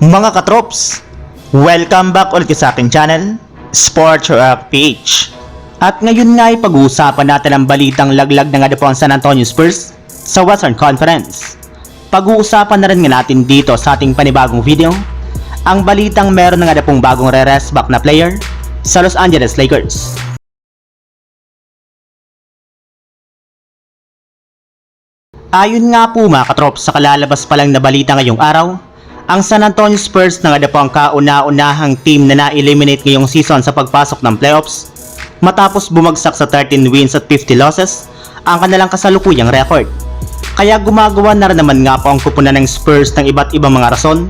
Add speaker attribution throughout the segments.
Speaker 1: Mga katrops, welcome back ulit sa aking channel, Sports Rock PH. At ngayon nga ay pag-uusapan natin ang balitang laglag na nga po San Antonio Spurs sa Western Conference. Pag-uusapan na rin nga natin dito sa ating panibagong video, ang balitang meron na nga bagong re-rest back na player sa Los Angeles Lakers. Ayon nga po mga katrops sa kalalabas pa lang na balita ngayong araw, ang San Antonio Spurs na nga po ang kauna-unahang team na na-eliminate ngayong season sa pagpasok ng playoffs matapos bumagsak sa 13 wins at 50 losses ang kanilang kasalukuyang record. Kaya gumagawa na rin naman nga po ang kupunan ng Spurs ng iba't ibang mga rason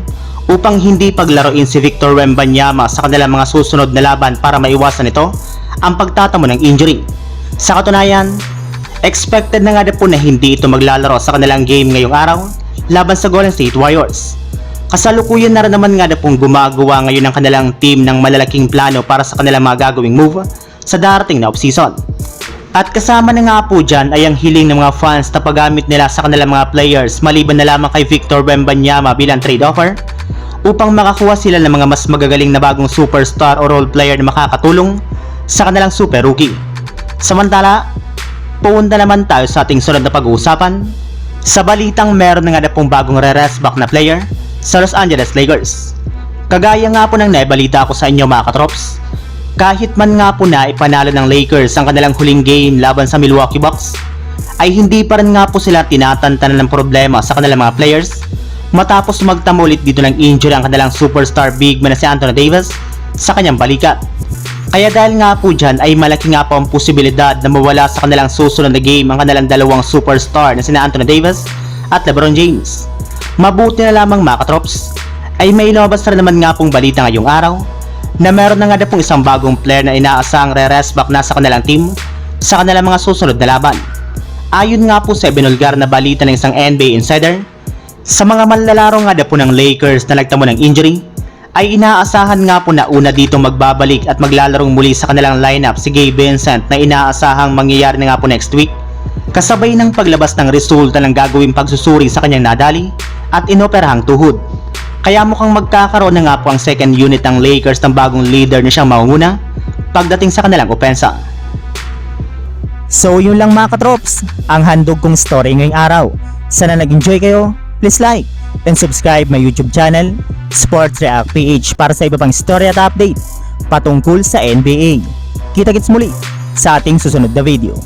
Speaker 1: upang hindi paglaruin si Victor Wembanyama sa kanilang mga susunod na laban para maiwasan ito ang pagtatamo ng injury. Sa katunayan, expected na nga po na hindi ito maglalaro sa kanilang game ngayong araw laban sa Golden State Warriors. Kasalukuyan na rin naman nga na pong gumagawa ngayon ng kanilang team ng malalaking plano para sa kanilang mga gagawing move sa darating na offseason. At kasama na nga po dyan ay ang hiling ng mga fans na paggamit nila sa kanilang mga players maliban na lamang kay Victor Wembanyama bilang trade offer upang makakuha sila ng mga mas magagaling na bagong superstar o role player na makakatulong sa kanilang super rookie. Samantala, puunta naman tayo sa ating sunod na pag-uusapan sa balitang meron na nga na pong bagong re-rest back na player sa Los Angeles Lakers. Kagaya nga po ng naibalita ko sa inyo mga katrops, kahit man nga po na ipanalo ng Lakers ang kanilang huling game laban sa Milwaukee Bucks, ay hindi pa rin nga po sila tinatantanan ng problema sa kanilang mga players matapos magtamo ulit dito ng injury ang kanilang superstar big man na si Anthony Davis sa kanyang balikat. Kaya dahil nga po dyan ay malaki nga po ang posibilidad na mawala sa kanilang susunod na game ang kanilang dalawang superstar na sina Anthony Davis at LeBron James. Mabuti na lamang mga katrops ay may lumabas na naman nga pong balita ngayong araw na meron na nga na pong isang bagong player na inaasang re-rest back na sa kanilang team sa kanilang mga susunod na laban. Ayon nga po sa binulgar na balita ng isang NBA insider, sa mga manlalaro nga na po ng Lakers na nagtamo ng injury, ay inaasahan nga po na una dito magbabalik at maglalarong muli sa kanilang lineup si Gabe Vincent na inaasahang mangyayari na nga po next week kasabay ng paglabas ng resulta ng gagawing pagsusuri sa kanyang nadali at inoperahang tuhod. Kaya mukhang magkakaroon na nga po ang second unit ng Lakers ng bagong leader na siyang maunguna pagdating sa kanilang opensa.
Speaker 2: So yun lang mga katrops, ang handog kong story ngayong araw. Sana nag-enjoy kayo, please like and subscribe my YouTube channel, Sports React PH para sa iba pang story at update patungkol sa NBA. Kita-kits muli sa ating susunod na video.